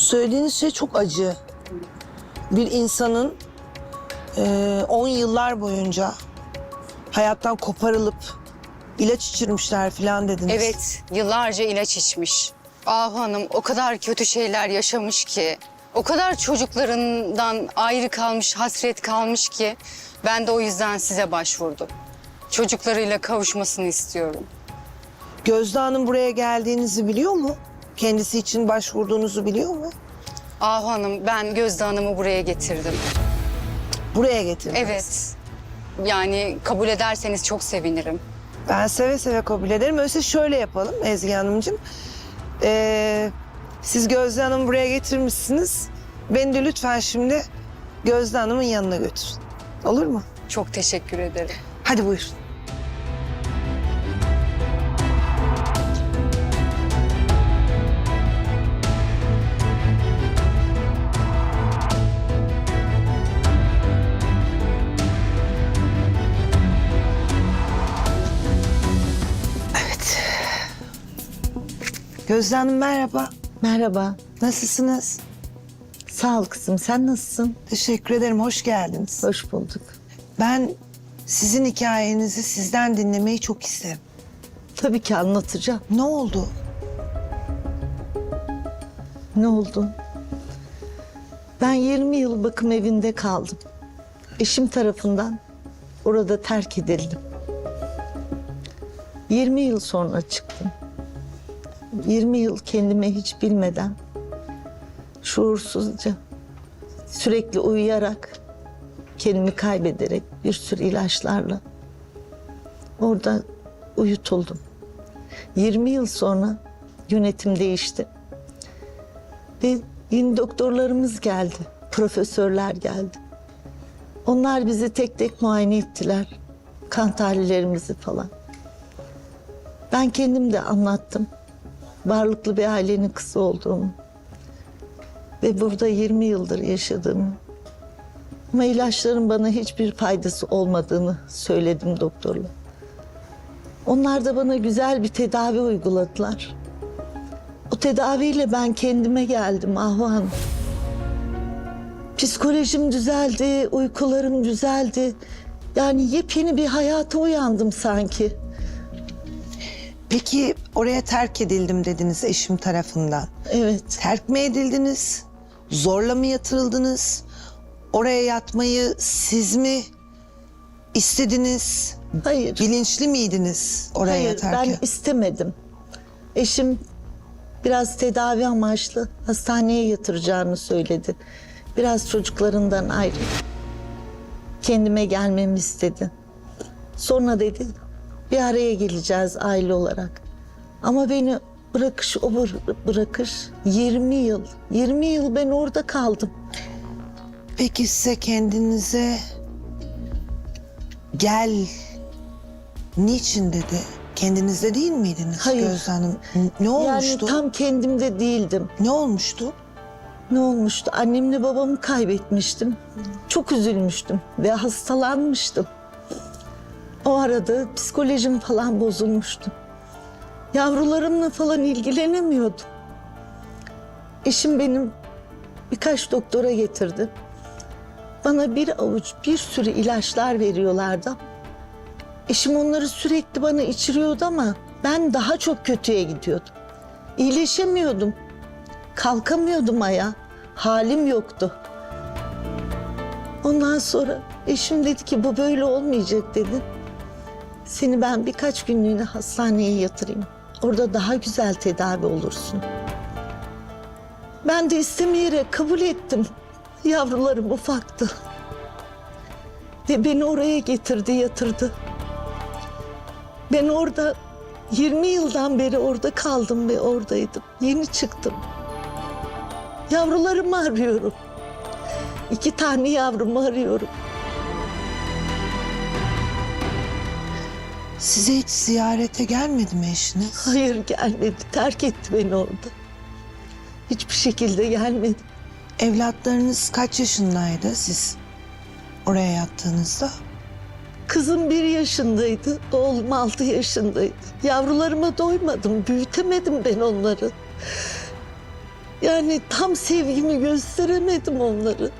Söylediğiniz şey çok acı. Bir insanın eee 10 yıllar boyunca hayattan koparılıp ilaç içirmişler falan dediniz. Evet, yıllarca ilaç içmiş. Ahu Hanım o kadar kötü şeyler yaşamış ki, o kadar çocuklarından ayrı kalmış, hasret kalmış ki ben de o yüzden size başvurdum. Çocuklarıyla kavuşmasını istiyorum. Gözde Hanım buraya geldiğinizi biliyor mu? Kendisi için başvurduğunuzu biliyor mu? Ahu Hanım, ben Gözde Hanım'ı buraya getirdim. Buraya getirdiniz. Evet, yani kabul ederseniz çok sevinirim. Ben seve seve kabul ederim. Öyleyse şöyle yapalım Ezgi Hanımcığım. Ee, siz Gözde Hanım'ı buraya getirmişsiniz. Beni de lütfen şimdi Gözde Hanım'ın yanına götürün. Olur mu? Çok teşekkür ederim. Hadi buyurun. Gözde Hanım merhaba. Merhaba. Nasılsınız? Sağ ol kızım. Sen nasılsın? Teşekkür ederim. Hoş geldiniz. Hoş bulduk. Ben sizin hikayenizi sizden dinlemeyi çok isterim. Tabii ki anlatacağım. Ne oldu? Ne oldu? Ben 20 yıl bakım evinde kaldım. Eşim tarafından orada terk edildim. 20 yıl sonra çıktım. 20 yıl kendime hiç bilmeden şuursuzca sürekli uyuyarak kendimi kaybederek bir sürü ilaçlarla orada uyutuldum. 20 yıl sonra yönetim değişti. Ve yeni doktorlarımız geldi, profesörler geldi. Onlar bizi tek tek muayene ettiler. Kan tahlillerimizi falan. Ben kendim de anlattım. Varlıklı bir ailenin kızı olduğumu. Ve burada 20 yıldır yaşadığımı. Ama ilaçların bana hiçbir faydası olmadığını söyledim doktorla. Onlar da bana güzel bir tedavi uyguladılar. O tedaviyle ben kendime geldim Ahu Hanım. Psikolojim düzeldi, uykularım düzeldi. Yani yepyeni bir hayata uyandım sanki. Peki oraya terk edildim dediniz eşim tarafından. Evet, Terk mi edildiniz? Zorla mı yatırıldınız? Oraya yatmayı siz mi istediniz? hayır. Bilinçli miydiniz oraya Hayır, yatarken? ben istemedim. Eşim biraz tedavi amaçlı hastaneye yatıracağını söyledi. Biraz çocuklarından ayrı. Kendime gelmemi istedi. Sonra dedi bir araya geleceğiz aile olarak. Ama beni bırakış o bır- bırakış 20 yıl. 20 yıl ben orada kaldım. Peki size kendinize gel niçin dedi? Kendinizde değil miydiniz Hayır. Gözde Hanım? Ne olmuştu? Yani tam kendimde değildim. Ne olmuştu? Ne olmuştu? Annemle babamı kaybetmiştim. Çok üzülmüştüm ve hastalanmıştım. O arada psikolojim falan bozulmuştu. Yavrularımla falan ilgilenemiyordum. Eşim benim birkaç doktora getirdi. Bana bir avuç bir sürü ilaçlar veriyorlardı. Eşim onları sürekli bana içiriyordu ama ben daha çok kötüye gidiyordum. İyileşemiyordum. Kalkamıyordum ayağa. Halim yoktu. Ondan sonra eşim dedi ki bu böyle olmayacak dedi. Seni ben birkaç günlüğüne hastaneye yatırayım. Orada daha güzel tedavi olursun. Ben de istemeyerek kabul ettim. Yavrularım ufaktı. Ve beni oraya getirdi, yatırdı. Ben orada 20 yıldan beri orada kaldım ve oradaydım. Yeni çıktım. Yavrularımı arıyorum. İki tane yavrumu arıyorum. Size hiç ziyarete gelmedi mi eşiniz? Hayır gelmedi. Terk etti beni orada. Hiçbir şekilde gelmedi. Evlatlarınız kaç yaşındaydı siz oraya yattığınızda? Kızım bir yaşındaydı, oğlum altı yaşındaydı. Yavrularıma doymadım, büyütemedim ben onları. Yani tam sevgimi gösteremedim onları.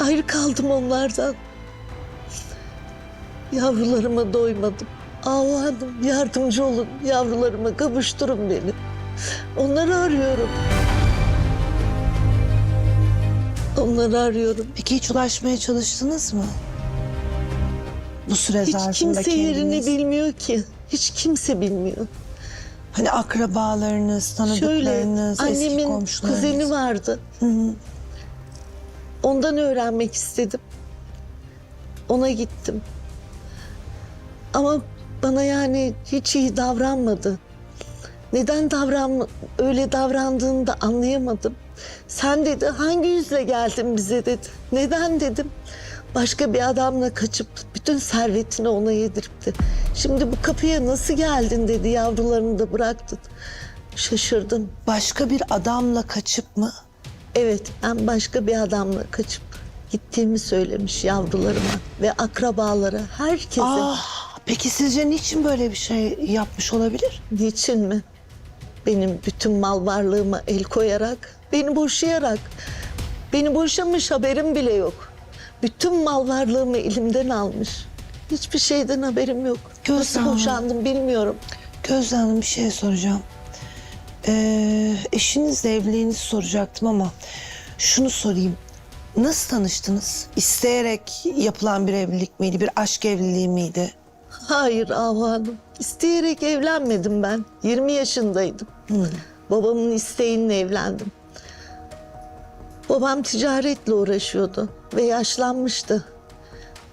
Ayrı kaldım onlardan. Yavrularıma doymadım. Ahu Hanım yardımcı olun. Yavrularıma kavuşturun beni. Onları arıyorum. Onları arıyorum. Peki hiç ulaşmaya çalıştınız mı? Bu süre Hiç zarfında kimse yerini kendiniz. bilmiyor ki. Hiç kimse bilmiyor. Hani akrabalarınız, Şöyle tanıdıklarınız, eski annemin komşularınız. kuzeni vardı. Hı hı. Ondan öğrenmek istedim. Ona gittim. Ama bana yani hiç iyi davranmadı. Neden davran öyle davrandığını da anlayamadım. Sen dedi hangi yüzle geldin bize dedi. Neden dedim. Başka bir adamla kaçıp bütün servetini ona yediripti. Şimdi bu kapıya nasıl geldin dedi yavrularını da bıraktın. Şaşırdım. Başka bir adamla kaçıp mı? Evet, ben başka bir adamla kaçıp gittiğimi söylemiş yavrularıma ve akrabalara, herkese. Ah, peki sizce niçin böyle bir şey yapmış olabilir? Niçin mi? Benim bütün mal varlığıma el koyarak, beni boşayarak. Beni boşamış haberim bile yok. Bütün mal varlığımı elimden almış. Hiçbir şeyden haberim yok. Gözde Nasıl Hanım. boşandım bilmiyorum. Gözde Hanım bir şey soracağım. Ee, eşinizle evliliğinizi soracaktım ama şunu sorayım. Nasıl tanıştınız? İsteyerek yapılan bir evlilik miydi? Bir aşk evliliği miydi? Hayır Ahu Hanım. İsteyerek evlenmedim ben. 20 yaşındaydım. Babamın isteğiyle evlendim. Babam ticaretle uğraşıyordu ve yaşlanmıştı.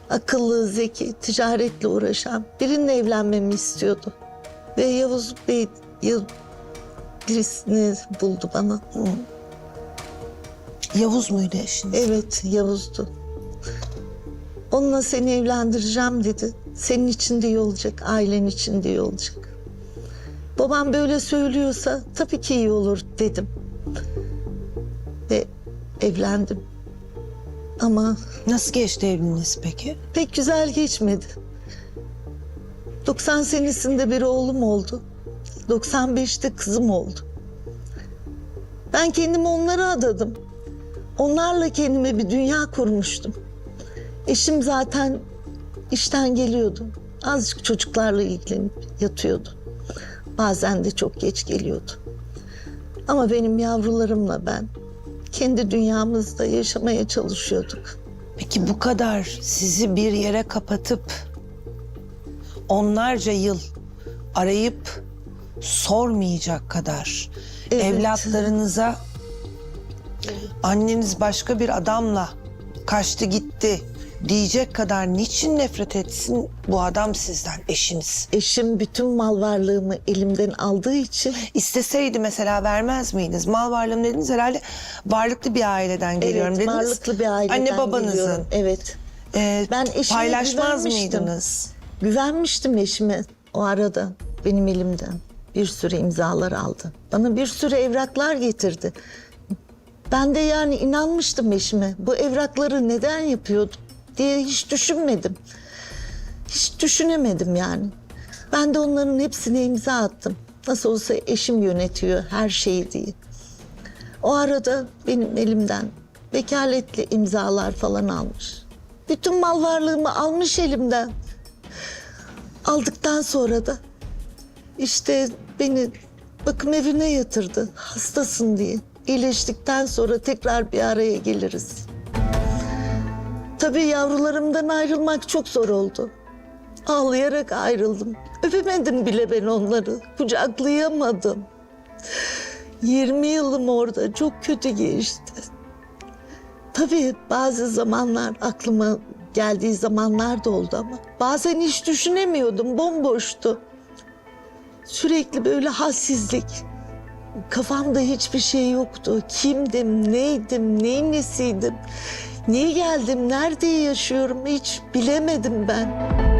Akıllı, zeki, ticaretle uğraşan birininle evlenmemi istiyordu. Ve Yavuz Bey Yav- birisini buldu bana. Yavuz muydu eşiniz? Evet, Yavuz'du. Onunla seni evlendireceğim dedi. Senin için de iyi olacak, ailen için de iyi olacak. Babam böyle söylüyorsa tabii ki iyi olur dedim. Ve evlendim. Ama Nasıl geçti evliliğiniz peki? pek güzel geçmedi. 90 senesinde bir oğlum oldu. 95'te kızım oldu. Ben kendimi onlara adadım. Onlarla kendime bir dünya kurmuştum. Eşim zaten işten geliyordu. Azıcık çocuklarla ilgilenip yatıyordu. Bazen de çok geç geliyordu. Ama benim yavrularımla ben kendi dünyamızda yaşamaya çalışıyorduk. Peki bu kadar sizi bir yere kapatıp onlarca yıl arayıp sormayacak kadar Evet. evlatlarınıza anneniz başka bir adamla kaçtı gitti diyecek kadar niçin nefret etsin bu adam sizden eşiniz? Eşim bütün mal varlığımı elimden aldığı için İsteseydi mesela vermez miydiniz? Mal varlığım dediniz herhalde varlıklı bir aileden geliyorum evet, dediniz. varlıklı bir aileden Anne babanızın. geliyorum. Evet. Ee, Ben eşime paylaşmaz güvenmiştim. mıydınız? Güvenmiştim eşime o arada benim elimden. Bir sürü imzalar aldı. Bana bir sürü evraklar getirdi. Ben de yani inanmıştım eşime. Bu evrakları neden yapıyordu diye hiç düşünmedim. Hiç düşünemedim yani. Ben de onların hepsine imza attım. Nasıl olsa eşim yönetiyor her şeyi diye. O arada benim elimden vekaletle imzalar falan almış. Bütün mal varlığımı almış elimden. Aldıktan sonra da işte beni bakım evine yatırdı hastasın diye. İyileştikten sonra tekrar bir araya geliriz. Tabii yavrularımdan ayrılmak çok zor oldu. Ağlayarak ayrıldım. Öpemedim bile ben onları. Kucaklayamadım. 20 yılım orada çok kötü geçti. Tabii bazı zamanlar aklıma geldiği zamanlar da oldu ama bazen hiç düşünemiyordum, bomboştu. Sürekli böyle halsizlik. Kafamda hiçbir şey yoktu. Kimdim, neydim, neyin nesiydim? Niye geldim, nerede yaşıyorum hiç bilemedim ben.